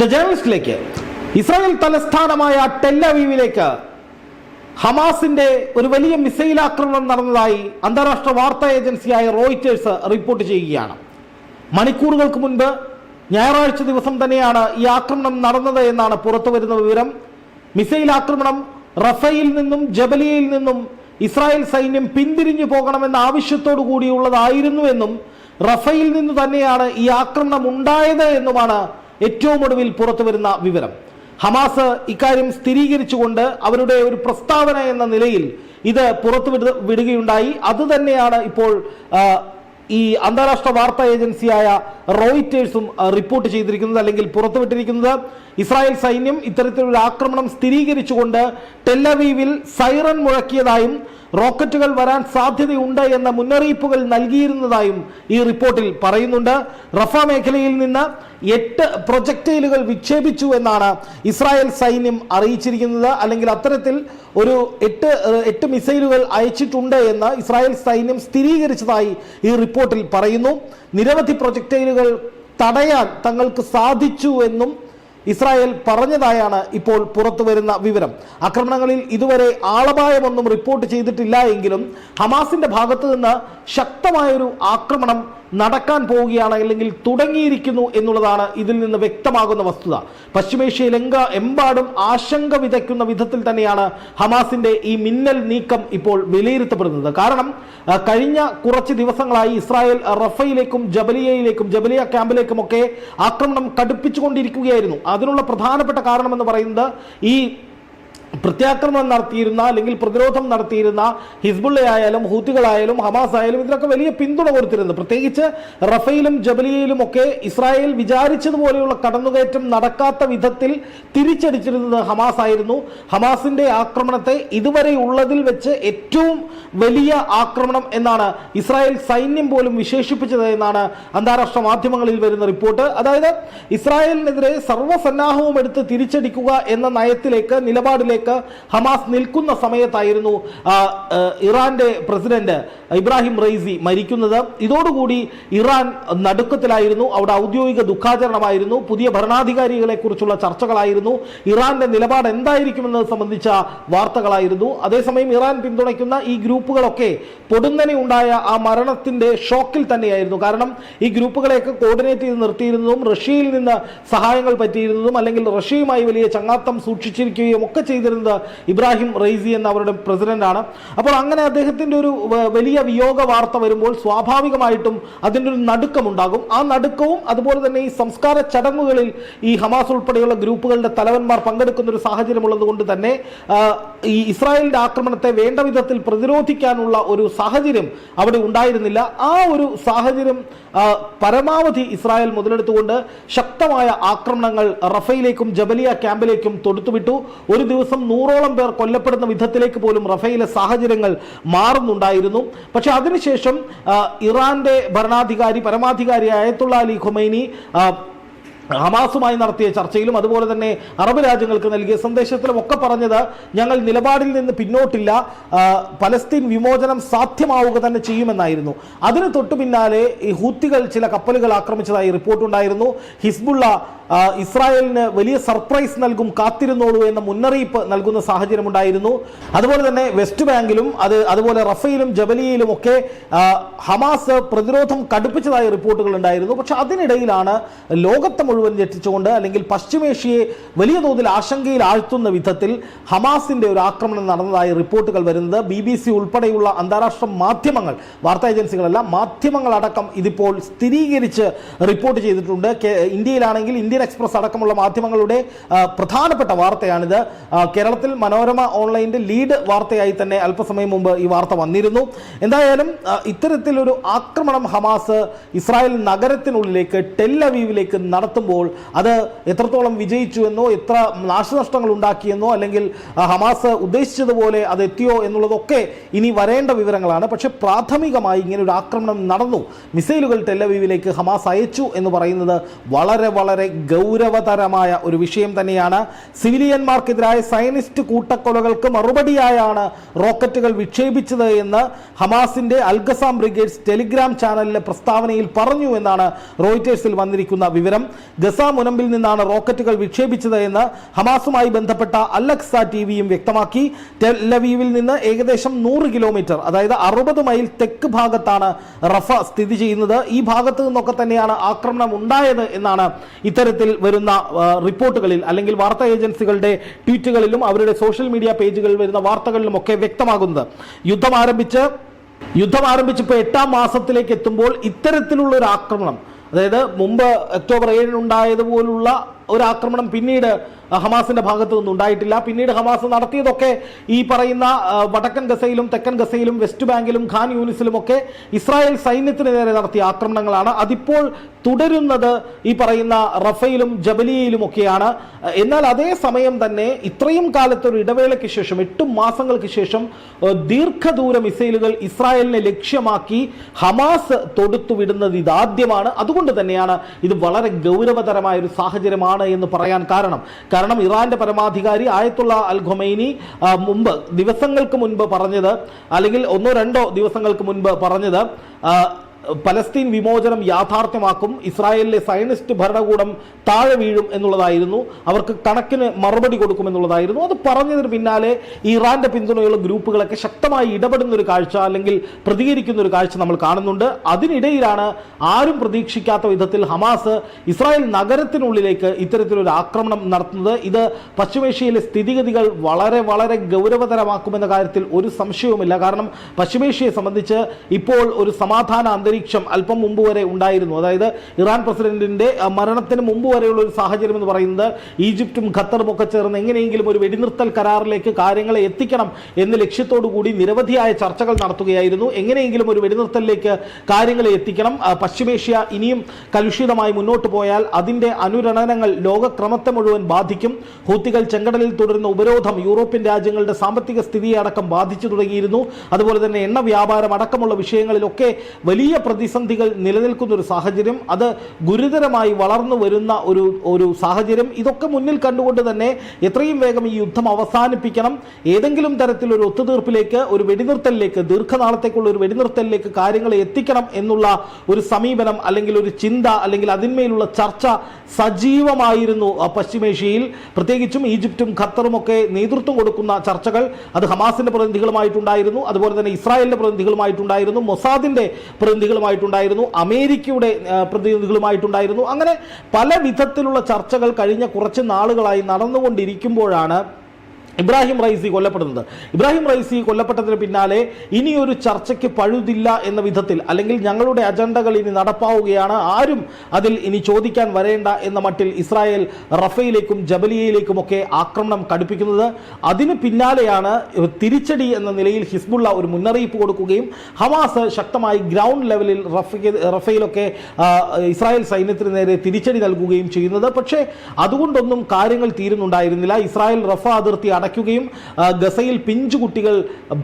The ജേർണലിസ്റ്റിലേക്ക് Israel തലസ്ഥാനമായ ടെല്ലവീവിലേക്ക് ഹമാസിന്റെ ഒരു വലിയ മിസൈൽ ആക്രമണം നടന്നതായി അന്താരാഷ്ട്ര വാർത്താ ഏജൻസിയായ റോയിറ്റേഴ്സ് റിപ്പോർട്ട് ചെയ്യുകയാണ്. മണിക്കൂറുകൾക്ക് മുൻപ് ഞായറാഴ്ച ദിവസം തന്നെയാണ് ഈ ആക്രമണം നടന്നത് എന്നാണ് പുറത്തു വരുന്ന വിവരം. മിസൈൽ ആക്രമണം റഫയിൽ നിന്നും ജബലിയയിൽ നിന്നും ഇസ്രായേൽ സൈന്യം പിന്തിരിഞ്ഞു പോകണമെന്ന ആവശ്യത്തോടു കൂടിയുള്ളതായിരുന്നു എന്നും റഫയിൽ നിന്ന് തന്നെയാണ് ഈ ആക്രമണം ഉണ്ടായത് എന്നുമാണ് ഏറ്റവും ഒടുവിൽ പുറത്തു വരുന്ന വിവരം. ഹമാസ് ഇക്കാര്യം സ്ഥിരീകരിച്ചുകൊണ്ട് അവരുടെ ഒരു പ്രസ്താവന എന്ന നിലയിൽ ഇത് പുറത്തു വിട വിടുകയുണ്ടായി. അത് തന്നെയാണ് ഇപ്പോൾ ഈ അന്താരാഷ്ട്ര വാർത്താ ഏജൻസിയായ റോയിറ്റേഴ്സും റിപ്പോർട്ട് ചെയ്തിരിക്കുന്നത് അല്ലെങ്കിൽ പുറത്തുവിട്ടിരിക്കുന്നത് ഇസ്രായേൽ സൈന്യം ഇത്തരത്തിലുള്ള ആക്രമണം സ്ഥിരീകരിച്ചുകൊണ്ട് ടെല്ലവീവിൽ സൈറൺ മുഴക്കിയതായും റോക്കറ്റുകൾ വരാൻ സാധ്യതയുണ്ട് എന്ന മുന്നറിയിപ്പുകൾ നൽകിയിരുന്നതായും ഈ റിപ്പോർട്ടിൽ പറയുന്നുണ്ട്. റഫ മേഖലയിൽ നിന്ന് എട്ട് പ്രൊജക്ടൈലുകൾ വിക്ഷേപിച്ചു എന്നാണ് ഇസ്രായേൽ സൈന്യം അറിയിച്ചിരിക്കുന്നത്. അല്ലെങ്കിൽ അത്തരത്തിൽ ഒരു എട്ട് എട്ട് മിസൈലുകൾ അയച്ചിട്ടുണ്ട് എന്ന് ഇസ്രായേൽ സൈന്യം സ്ഥിരീകരിച്ചതായി ഈ റിപ്പോർട്ടിൽ പറയുന്നു. നിരവധി പ്രൊജക്ടൈലുകൾ തടയാൻ തങ്ങൾക്ക് സാധിച്ചു എന്നും ഇസ്രായേൽ പറഞ്ഞതായാണ് ഇപ്പോൾ പുറത്തു വരുന്ന വിവരം. ആക്രമണങ്ങളിൽ ഇതുവരെ ആളപായമൊന്നും റിപ്പോർട്ട് ചെയ്തിട്ടില്ല എങ്കിലും ഹമാസിന്റെ ഭാഗത്തു നിന്ന് ശക്തമായൊരു ആക്രമണം നടക്കാൻ പോവുകയാണ് അല്ലെങ്കിൽ തുടങ്ങിയിരിക്കുന്നു എന്നുള്ളതാണ് ഇതിൽ നിന്ന് വ്യക്തമാകുന്ന വസ്തുത. പശ്ചിമേഷ്യയിൽ എങ്ക എമ്പാടും ആശങ്ക വിതയ്ക്കുന്ന വിധത്തിൽ തന്നെയാണ് ഹമാസിന്റെ ഈ മിന്നൽ നീക്കം ഇപ്പോൾ വിലയിരുത്തപ്പെടുന്നത്. കാരണം കഴിഞ്ഞ കുറച്ച് ദിവസങ്ങളായി ഇസ്രായേൽ റഫയിലേക്കും ജബലിയയിലേക്കും ജബലിയ ക്യാമ്പിലേക്കും ഒക്കെ ആക്രമണം കടുപ്പിച്ചുകൊണ്ടിരിക്കുകയായിരുന്നു. അതിനുള്ള പ്രധാനപ്പെട്ട കാരണമെന്ന് പറയുന്നത് ഈ പ്രത്യാക്രമണം നടത്തിയിരുന്ന അല്ലെങ്കിൽ പ്രതിരോധം നടത്തിയിരുന്ന ഹിസ്ബുള്ളയായാലും ഹൂത്തികളായാലും ഹമാസ് ആയാലും ഇതിനൊക്കെ വലിയ പിന്തുണ കൊടുത്തിരുന്നു. പ്രത്യേകിച്ച് റഫയിലും ജബലിയയിലും ഒക്കെ ഇസ്രായേൽ വിചാരിച്ചതുപോലെയുള്ള കടന്നുകയറ്റം നടക്കാത്ത വിധത്തിൽ തിരിച്ചടിച്ചിരുന്നത് ഹമാസ് ആയിരുന്നു ഹമാസിന്റെ ആക്രമണത്തെ ഇതുവരെ ഉള്ളതിൽ വെച്ച് ഏറ്റവും വലിയ ആക്രമണം എന്നാണ് ഇസ്രായേൽ സൈന്യം പോലും വിശേഷിപ്പിച്ചത് എന്നാണ് അന്താരാഷ്ട്ര മാധ്യമങ്ങളിൽ വരുന്ന റിപ്പോർട്ട്. അതായത് ഇസ്രായേലിനെതിരെ സർവസന്നാഹവും എടുത്ത് തിരിച്ചടിക്കുക എന്ന നയത്തിലേക്ക് നിലപാടിലേക്ക് ഹമാസ് നിൽക്കുന്ന സമയത്തായിരുന്നു ഇറാന്റെ പ്രസിഡന്റ് ഇബ്രാഹിം റൈസി മരിക്കുന്നത്. ഇതോടുകൂടി ഇറാൻ നടുക്കത്തിലായിരുന്നു അവിടെ ഔദ്യോഗിക ദുഃഖാചരണമായിരുന്നു പുതിയ ഭരണാധികാരികളെ കുറിച്ചുള്ള ചർച്ചകളായിരുന്നു. ഇറാന്റെ നിലപാട് എന്തായിരിക്കുമെന്നത് സംബന്ധിച്ച വാർത്തകളായിരുന്നു. അതേസമയം ഇറാൻ പിന്തുണയ്ക്കുന്ന ഈ ഗ്രൂപ്പുകളൊക്കെ പൊടുന്നനെ ഉണ്ടായ ആ മരണത്തിന്റെ ഷോക്കിൽ തന്നെയായിരുന്നു. കാരണം ഈ ഗ്രൂപ്പുകളെയൊക്കെ കോർഡിനേറ്റ് ചെയ്ത് നിർത്തിയിരുന്നതും റഷ്യയിൽ നിന്ന് സഹായങ്ങൾ പറ്റിയിരുന്നതും അല്ലെങ്കിൽ റഷ്യയുമായി വലിയ ചങ്ങാത്തം സൂക്ഷിച്ചിരിക്കുകയും ഒക്കെ ചെയ്തിരുന്നത് ഇബ്രാഹിം റൈസി എന്ന അവരുടെ പ്രസിഡന്റാണ്. അപ്പോൾ അങ്ങനെ അദ്ദേഹത്തിന്റെ ഒരു വലിയ വിയോഗ വാർത്ത വരുമ്പോൾ സ്വാഭാവികമായിട്ടും അതിന്റെ ഒരു നടുക്കമുണ്ടാകും. ആ നടുക്കവും അതുപോലെ തന്നെ ഈ സംസ്കാര ചടങ്ങുകളിൽ ഈ ഹമാസ് ഉൾപ്പെടെയുള്ള ഗ്രൂപ്പുകളുടെ തലവന്മാർ പങ്കെടുക്കുന്ന ഒരു സാഹചര്യമുള്ളത് കൊണ്ട് തന്നെ ഈ ഇസ്രായേലിന്റെ ആക്രമണത്തെ വേണ്ട വിധത്തിൽ പ്രതിരോധിക്കാനുള്ള ഒരു സാഹചര്യം അവിടെ ഉണ്ടായിരുന്നില്ല. ആ ഒരു സാഹചര്യം പരമാവധി ഇസ്രായേൽ മുതലെടുത്തുകൊണ്ട് ശക്തമായ ആക്രമണങ്ങൾ റഫയിലേക്കും ജബലിയ ക്യാമ്പിലേക്കും തൊടുത്തുവിട്ടു. ഒരു ദിവസം നൂറോളം പേർ കൊല്ലപ്പെടുന്ന വിധത്തിലേക്ക് പോലും റഫയിലെ സാഹചര്യങ്ങൾ മാറുന്നുണ്ടായിരുന്നു. പക്ഷേ അതിനുശേഷം ഇറാന്റെ ഭരണാധികാരി പരമാധികാരി അയത്തുള്ള അലി ഖുമൈനി ഹമാസുമായി നടത്തിയ ചർച്ചയിലും അതുപോലെ തന്നെ അറബ് രാജ്യങ്ങൾക്ക് നൽകിയ സന്ദേശത്തിലും ഒക്കെ പറഞ്ഞത് ഞങ്ങൾ നിലപാടിൽ നിന്ന് പിന്നോട്ടില്ല പലസ്തീൻ വിമോചനം സാധ്യമാവുക തന്നെ ചെയ്യുമെന്നായിരുന്നു. അതിന് തൊട്ടു പിന്നാലെ ഈ ഹൂത്തികൾ ചില കപ്പലുകൾ ആക്രമിച്ചതായി റിപ്പോർട്ടുണ്ടായിരുന്നു. ഹിസ്ബുള്ള ഇസ്രായേലിന് വലിയ സർപ്രൈസ് നൽകും കാത്തിരുന്നോളൂ എന്ന മുന്നറിയിപ്പ് നൽകുന്ന സാഹചര്യം ഉണ്ടായിരുന്നു അതുപോലെ തന്നെ വെസ്റ്റ് ബാങ്കിലും അത് അതുപോലെ റഫയിലും ജബലിയയിലും ഒക്കെ ഹമാസ് പ്രതിരോധം കടുപ്പിച്ചതായ റിപ്പോർട്ടുകൾ ഉണ്ടായിരുന്നു. പക്ഷെ അതിനിടയിലാണ് ലോകത്തെ മുഴുവൻ ഞെട്ടിച്ചുകൊണ്ട് അല്ലെങ്കിൽ പശ്ചിമേഷ്യയെ വലിയ തോതിൽ ആശങ്കയിൽ ആഴ്ത്തുന്ന വിധത്തിൽ ഹമാസിന്റെ ഒരു ആക്രമണം നടന്നതായ റിപ്പോർട്ടുകൾ വരുന്നത്. ബി ബി സി ഉൾപ്പെടെയുള്ള അന്താരാഷ്ട്ര മാധ്യമങ്ങൾ വാർത്താ ഏജൻസികളല്ല മാധ്യമങ്ങളടക്കം ഇതിപ്പോൾ സ്ഥിരീകരിച്ച് റിപ്പോർട്ട് ചെയ്തിട്ടുണ്ട്. ഇന്ത്യയിലാണെങ്കിൽ ഇന്ത്യൻ എക്സ്പ്രസ് അടക്കമുള്ള മാധ്യമങ്ങളുടെ പ്രധാനപ്പെട്ട വാർത്തയാണിത്. കേരളത്തിൽ മനോരമ ഓൺലൈന്റെ ലീഡ് വാർത്തയായി തന്നെ അല്പസമയം മുമ്പ് ഈ വാർത്ത വന്നിരുന്നു. എന്തായാലും ഇത്തരത്തിലൊരു ആക്രമണം ഹമാസ് ഇസ്രായേൽ നഗരത്തിനുള്ളിലേക്ക് ടെല്ലവീവിലേക്ക് നടത്തുമ്പോൾ അത് എത്രത്തോളം വിജയിച്ചു എന്നോ എത്ര നാശനഷ്ടങ്ങൾ ഉണ്ടാക്കിയെന്നോ അല്ലെങ്കിൽ ഹമാസ് ഉദ്ദേശിച്ചതുപോലെ അത് എത്തിയോ എന്നുള്ളതൊക്കെ ഇനി വരേണ്ട വിവരങ്ങളാണ്. പക്ഷെ പ്രാഥമികമായി ഇങ്ങനെ ഒരു ആക്രമണം നടന്നു. മിസൈലുകൾ ടെല്ലവീവിലേക്ക് ഹമാസ് അയച്ചു എന്ന് പറയുന്നത് വളരെ വളരെ ഗൗരവതരമായ ഒരു വിഷയം തന്നെയാണ്. സിവിലിയന്മാർക്കെതിരായ സയനിസ്റ്റ് കൂട്ടക്കൊലകൾക്ക് മറുപടിയായാണ് റോക്കറ്റുകൾ വിക്ഷേപിച്ചത് എന്ന് ഹമാസിന്റെ അൽഗസാം ബ്രിഗേഡ്സ് ടെലിഗ്രാം ചാനലിലെ പ്രസ്താവനയിൽ പറഞ്ഞു എന്നാണ് റോയിറ്റേഴ്സിൽ വന്നിരിക്കുന്ന വിവരം. ഗസ മുനമ്പിൽ നിന്നാണ് റോക്കറ്റുകൾ വിക്ഷേപിച്ചത് എന്ന് ഹമാസുമായി ബന്ധപ്പെട്ട അലക്സ ടി വിയും വ്യക്തമാക്കി ടെല്ലവീവിൽ നിന്ന് ഏകദേശം നൂറ് കിലോമീറ്റർ അതായത് അറുപത് മൈൽ തെക്ക് ഭാഗത്താണ് റഫ സ്ഥിതി ചെയ്യുന്നത്. ഈ ഭാഗത്ത് നിന്നൊക്കെ തന്നെയാണ് ആക്രമണം ഉണ്ടായത് എന്നാണ് ഇത്തരത്തിൽ വരുന്ന ആ, റിപ്പോർട്ടുകളിൽ അല്ലെങ്കിൽ വാർത്താ ഏജൻസികളുടെ ട്വീറ്റുകളിലും അവരുടെ സോഷ്യൽ മീഡിയ പേജുകളിൽ വരുന്ന വാർത്തകളിലും ഒക്കെ വ്യക്തമാകുന്നത്. യുദ്ധം ആരംഭിച്ച് യുദ്ധം ആരംഭിച്ചപ്പോൾ എട്ടാം മാസത്തിലേക്ക് എത്തുമ്പോൾ ഇത്തരത്തിലുള്ള ഒരു ആക്രമണം അതായത് മുമ്പ് ഒക്ടോബർ ഏഴിനുണ്ടായതുപോലുള്ള ഒരു ആക്രമണം പിന്നീട് ഹമാസിന്റെ ഭാഗത്തു നിന്നും ഉണ്ടായിട്ടില്ല. പിന്നീട് ഹമാസ് നടത്തിയതൊക്കെ ഈ പറയുന്ന വടക്കൻ ഗസയിലും തെക്കൻ ഗസയിലും വെസ്റ്റ് ബാങ്കിലും ഖാൻ യൂണിസിലും ഒക്കെ ഇസ്രായേൽ സൈന്യത്തിന് നേരെ നടത്തിയ ആക്രമണങ്ങളാണ്. അതിപ്പോൾ തുടരുന്നത് ഈ പറയുന്ന റഫയിലും ജബലിയയിലും ഒക്കെയാണ്. എന്നാൽ അതേ സമയം തന്നെ ഇത്രയും കാലത്തെ ഒരു ഇടവേളയ്ക്ക് ശേഷം എട്ട് മാസങ്ങൾക്ക് ശേഷം ദീർഘദൂര മിസൈലുകൾ ഇസ്രായേലിനെ ലക്ഷ്യമാക്കി ഹമാസ് തൊടുത്തുവിടുന്നത് ഇതാദ്യമാണ്. അതുകൊണ്ട് തന്നെയാണ് ഇത് വളരെ ഗൗരവതരമായ ഒരു സാഹചര്യമാണ് എന്ന് പറയാൻ കാരണം. കാരണം ഇറാന്റെ പരമാധികാരി ആയത്തുള്ള അൽ ഖൊമൈനി മുമ്പ് ദിവസങ്ങൾക്ക് മുൻപ് പറഞ്ഞത് അല്ലെങ്കിൽ ഒന്നോ രണ്ടോ ദിവസങ്ങൾക്ക് മുൻപ് പറഞ്ഞത് പലസ്തീൻ വിമോചനം യാഥാർത്ഥ്യമാക്കും ഇസ്രായേലിലെ സയനിസ്റ്റ് ഭരണകൂടം താഴെ വീഴും എന്നുള്ളതായിരുന്നു അവർക്ക് കണക്കിന് മറുപടി കൊടുക്കും എന്നുള്ളതായിരുന്നു. അത് പറഞ്ഞതിന് പിന്നാലെ ഇറാന്റെ പിന്തുണയുള്ള ഗ്രൂപ്പുകളൊക്കെ ശക്തമായി ഇടപെടുന്ന ഒരു കാഴ്ച അല്ലെങ്കിൽ പ്രതികരിക്കുന്ന ഒരു കാഴ്ച നമ്മൾ കാണുന്നുണ്ട്. അതിനിടയിലാണ് ആരും പ്രതീക്ഷിക്കാത്ത വിധത്തിൽ ഹമാസ് ഇസ്രായേൽ നഗരത്തിനുള്ളിലേക്ക് ഇത്തരത്തിലൊരു ആക്രമണം നടത്തുന്നത്. ഇത് പശ്ചിമേഷ്യയിലെ സ്ഥിതിഗതികൾ വളരെ വളരെ ഗൗരവതരമാക്കുമെന്ന കാര്യത്തിൽ ഒരു സംശയവുമില്ല. കാരണം പശ്ചിമേഷ്യയെ സംബന്ധിച്ച് ഇപ്പോൾ ഒരു സമാധാന അന്തരീക്ഷം അല്പം മുമ്പ് വരെ ഉണ്ടായിരുന്നു. അതായത് ഇറാൻ പ്രസിഡന്റിന്റെ മരണത്തിന് മുമ്പ് വരെയുള്ള ഒരു സാഹചര്യം എന്ന് പറയുന്നത് ഈജിപ്തും ഖത്തറും ഒക്കെ ചേർന്ന് എങ്ങനെയെങ്കിലും ഒരു വെടിനിർത്തൽ കരാറിലേക്ക് കാര്യങ്ങളെ എത്തിക്കണം എന്ന ലക്ഷ്യത്തോടു കൂടി നിരവധിയായ ചർച്ചകൾ നടത്തുകയായിരുന്നു. എങ്ങനെയെങ്കിലും ഒരു വെടിനിർത്തലിലേക്ക് കാര്യങ്ങളെ എത്തിക്കണം. പശ്ചിമേഷ്യ ഇനിയും കലുഷിതമായി മുന്നോട്ട് പോയാൽ അതിന്റെ അനുരണനങ്ങൾ ലോകക്രമത്തെ മുഴുവൻ ബാധിക്കും. ഹൂത്തികൾ ചെങ്കടലിൽ തുടരുന്ന ഉപരോധം യൂറോപ്യൻ രാജ്യങ്ങളുടെ സാമ്പത്തിക സ്ഥിതിയെ അടക്കം ബാധിച്ചു തുടങ്ങിയിരുന്നു. അതുപോലെ തന്നെ എണ്ണ വ്യാപാരം അടക്കമുള്ള വിഷയങ്ങളിലൊക്കെ വലിയ പ്രതിസന്ധികൾ നിലനിൽക്കുന്ന ഒരു സാഹചര്യം അത് ഗുരുതരമായി വളർന്നു വരുന്ന ഒരു ഒരു സാഹചര്യം ഇതൊക്കെ മുന്നിൽ കണ്ടുകൊണ്ട് തന്നെ എത്രയും വേഗം ഈ യുദ്ധം അവസാനിപ്പിക്കണം. ഏതെങ്കിലും തരത്തിലൊരു ഒത്തുതീർപ്പിലേക്ക് ഒരു വെടിനിർത്തലിലേക്ക് ദീർഘനാളത്തേക്കുള്ള ഒരു വെടിനിർത്തലിലേക്ക് കാര്യങ്ങൾ എത്തിക്കണം എന്നുള്ള ഒരു സമീപനം അല്ലെങ്കിൽ ഒരു ചിന്ത അല്ലെങ്കിൽ അതിന്മേലുള്ള ചർച്ച സജീവമായിരുന്നു പശ്ചിമേഷ്യയിൽ. പ്രത്യേകിച്ചും ഈജിപ്തും ഖത്തറും ഒക്കെ നേതൃത്വം കൊടുക്കുന്ന ചർച്ചകൾ അത് ഹമാസിന്റെ പ്രതിനിധികളുമായിട്ടുണ്ടായിരുന്നു. അതുപോലെ തന്നെ ഇസ്രായേലിന്റെ പ്രതിനിധികളുമായിട്ടുണ്ടായിരുന്നു. മൊസാദിന്റെ പ്രതിനിധികളുമായിട്ടുണ്ടായിരുന്നു അമേരിക്കയുടെ പ്രതിനിധികളുമായിട്ടുണ്ടായിരുന്നു. അങ്ങനെ പല വിധത്തിലുള്ള ചർച്ചകൾ കഴിഞ്ഞ കുറച്ച് നാളുകളായി നടന്നുകൊണ്ടിരിക്കുമ്പോഴാണ് ഇബ്രാഹിം റൈസി കൊല്ലപ്പെടുന്നത്. ഇബ്രാഹിം റൈസി കൊല്ലപ്പെട്ടതിന് പിന്നാലെ ഇനിയൊരു ചർച്ചയ്ക്ക് പഴുതില്ല എന്ന വിധത്തിൽ അല്ലെങ്കിൽ ഞങ്ങളുടെ അജണ്ടകൾ ഇനി നടപ്പാവുകയാണ്. ആരും അതിൽ ഇനി ചോദിക്കാൻ വരേണ്ട എന്ന മട്ടിൽ ഇസ്രായേൽ റഫയിലേക്കും ജബലിയയിലേക്കും ഒക്കെ ആക്രമണം കടുപ്പിക്കുന്നത്. അതിന് പിന്നാലെയാണ് തിരിച്ചടി എന്ന നിലയിൽ ഹിസ്ബുള്ള ഒരു മുന്നറിയിപ്പ് കൊടുക്കുകയും ഹമാസ് ശക്തമായി ഗ്രൗണ്ട് ലെവലിൽ റഫയ്ക്ക് റഫയിലൊക്കെ ഇസ്രായേൽ സൈന്യത്തിന് നേരെ തിരിച്ചടി നൽകുകയും ചെയ്യുന്നത്. പക്ഷേ അതുകൊണ്ടൊന്നും കാര്യങ്ങൾ തീരുന്നുണ്ടായിരുന്നില്ല. ഇസ്രായേൽ റഫ അതിർത്തി അടയ്ക്കുകയും ഗസയിൽ പിഞ്ചു കുട്ടികൾ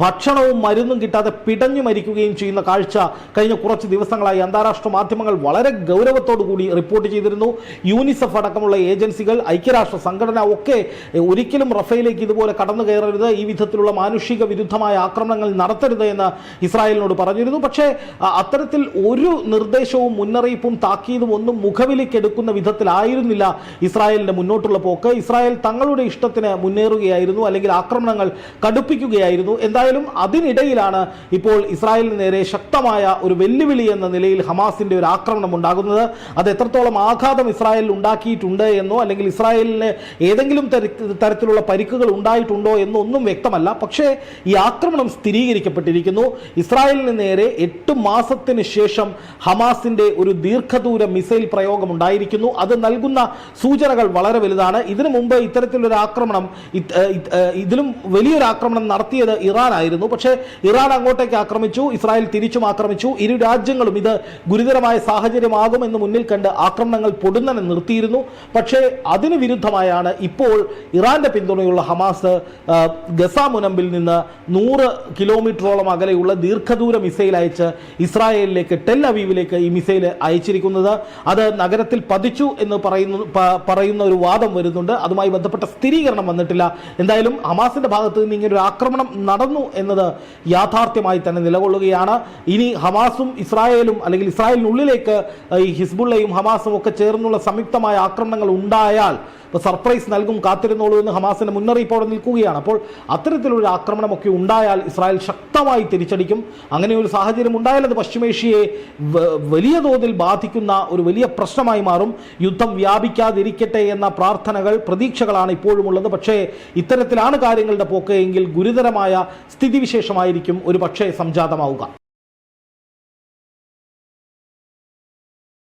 ഭക്ഷണവും മരുന്നും കിട്ടാതെ പിടഞ്ഞു മരിക്കുകയും ചെയ്യുന്ന കാഴ്ച കഴിഞ്ഞ കുറച്ച് ദിവസങ്ങളായി അന്താരാഷ്ട്ര മാധ്യമങ്ങൾ വളരെ ഗൗരവത്തോടു കൂടി റിപ്പോർട്ട് ചെയ്തിരുന്നു. യൂണിസെഫ് അടക്കമുള്ള ഏജൻസികൾ ഐക്യരാഷ്ട്ര സംഘടന ഒക്കെ ഒരിക്കലും റഫയിലേക്ക് ഇതുപോലെ കടന്നു കയറരുത് ഈ വിധത്തിലുള്ള മാനുഷിക വിരുദ്ധമായ ആക്രമണങ്ങൾ നടത്തരുത് എന്ന് ഇസ്രായേലിനോട് പറഞ്ഞിരുന്നു. പക്ഷേ അത്തരത്തിൽ ഒരു നിർദ്ദേശവും മുന്നറിയിപ്പും താക്കീതും ഒന്നും മുഖവിലേക്കെടുക്കുന്ന വിധത്തിലായിരുന്നില്ല ഇസ്രായേലിന്റെ മുന്നോട്ടുള്ള പോക്ക്. ഇസ്രായേൽ തങ്ങളുടെ ഇഷ്ടത്തിന് മുന്നേറുകയായിരുന്നു. അല്ലെങ്കിൽ ആക്രമണങ്ങൾ കടുപ്പിക്കുകയായിരുന്നു. എന്തായാലും അതിനിടയിലാണ് ഇപ്പോൾ ഇസ്രായേലിന് നേരെ ശക്തമായ ഒരു വെല്ലുവിളി എന്ന നിലയിൽ ഹമാസിന്റെ ഒരു ആക്രമണം ഉണ്ടാകുന്നത്. അത് എത്രത്തോളം ആഘാതം ഇസ്രായേലിൽ ഉണ്ടാക്കിയിട്ടുണ്ട് എന്നോ അല്ലെങ്കിൽ ഇസ്രായേലിന് ഏതെങ്കിലും തരത്തിലുള്ള പരിക്കുകൾ ഉണ്ടായിട്ടുണ്ടോ എന്നൊന്നും വ്യക്തമല്ല. പക്ഷേ ഈ ആക്രമണം സ്ഥിരീകരിക്കപ്പെട്ടിരിക്കുന്നു. ഇസ്രായേലിന് നേരെ എട്ട് മാസത്തിന് ശേഷം ഹമാസിന്റെ ഒരു ദീർഘദൂര മിസൈൽ പ്രയോഗം ഉണ്ടായിരിക്കുന്നു. അത് നൽകുന്ന സൂചനകൾ വളരെ വലുതാണ്. ഇതിനു മുമ്പ് ഇത്തരത്തിലൊരു ആക്രമണം ഇതിലും വലിയൊരു ആക്രമണം നടത്തിയത് ഇറാൻ ആയിരുന്നു. പക്ഷേ ഇറാൻ അങ്ങോട്ടേക്ക് ആക്രമിച്ചു ഇസ്രായേൽ തിരിച്ചും ആക്രമിച്ചു. ഇരു രാജ്യങ്ങളും ഇത് ഗുരുതരമായ സാഹചര്യമാകുമെന്ന് മുന്നിൽ കണ്ട് ആക്രമണങ്ങൾ പൊടുന്നനെ നിർത്തിയിരുന്നു. പക്ഷേ അതിന് വിരുദ്ധമായാണ് ഇപ്പോൾ ഇറാന്റെ പിന്തുണയുള്ള ഹമാസ് ഗസ മുനമ്പിൽ നിന്ന് നൂറ് കിലോമീറ്ററോളം അകലെയുള്ള ദീർഘദൂര മിസൈൽ അയച്ച് ഇസ്രായേലിലേക്ക് ടെൽ അവീവിലേക്ക് ഈ മിസൈൽ അയച്ചിരിക്കുന്നത്. അത് നഗരത്തിൽ പതിച്ചു എന്ന് പറയുന്നു പറയുന്ന ഒരു വാദം വരുന്നുണ്ട്. അതുമായി ബന്ധപ്പെട്ട സ്ഥിരീകരണം വന്നിട്ടില്ല എന്തായാലും ഹമാസിന്റെ ഭാഗത്ത് നിന്ന് ഇങ്ങനെ ഒരു ആക്രമണം നടന്നു എന്നത് യാഥാർത്ഥ്യമായി തന്നെ നിലകൊള്ളുകയാണ്. ഇനി ഹമാസും ഇസ്രായേലും അല്ലെങ്കിൽ ഇസ്രായേലിനുള്ളിലേക്ക് ഈ ഹിസ്ബുള്ളയും ഹമാസും ഒക്കെ ചേർന്നുള്ള സംയുക്തമായ ആക്രമണങ്ങൾ ഉണ്ടായാൽ ഇപ്പോൾ സർപ്രൈസ് നൽകും കാത്തിരുന്നോളൂ എന്ന് ഹമാസിന്റെ മുന്നറിയിപ്പോടെ നിൽക്കുകയാണ്. അപ്പോൾ അത്തരത്തിലൊരു ആക്രമണമൊക്കെ ഉണ്ടായാൽ ഇസ്രായേൽ ശക്തമായി തിരിച്ചടിക്കും. അങ്ങനെ ഒരു സാഹചര്യം ഉണ്ടായാൽ അത് പശ്ചിമേഷ്യയെ വലിയ തോതിൽ ബാധിക്കുന്ന ഒരു വലിയ പ്രശ്നമായി മാറും. യുദ്ധം വ്യാപിക്കാതിരിക്കട്ടെ എന്ന പ്രാർത്ഥനകൾ പ്രതീക്ഷകളാണ് ഇപ്പോഴും ഉള്ളത് പക്ഷേ ഇത്തരത്തിലാണ് കാര്യങ്ങളുടെ പോക്ക് എങ്കിൽ ഗുരുതരമായ സ്ഥിതിവിശേഷമായിരിക്കും ഒരു പക്ഷേ സംജാതമാവുക.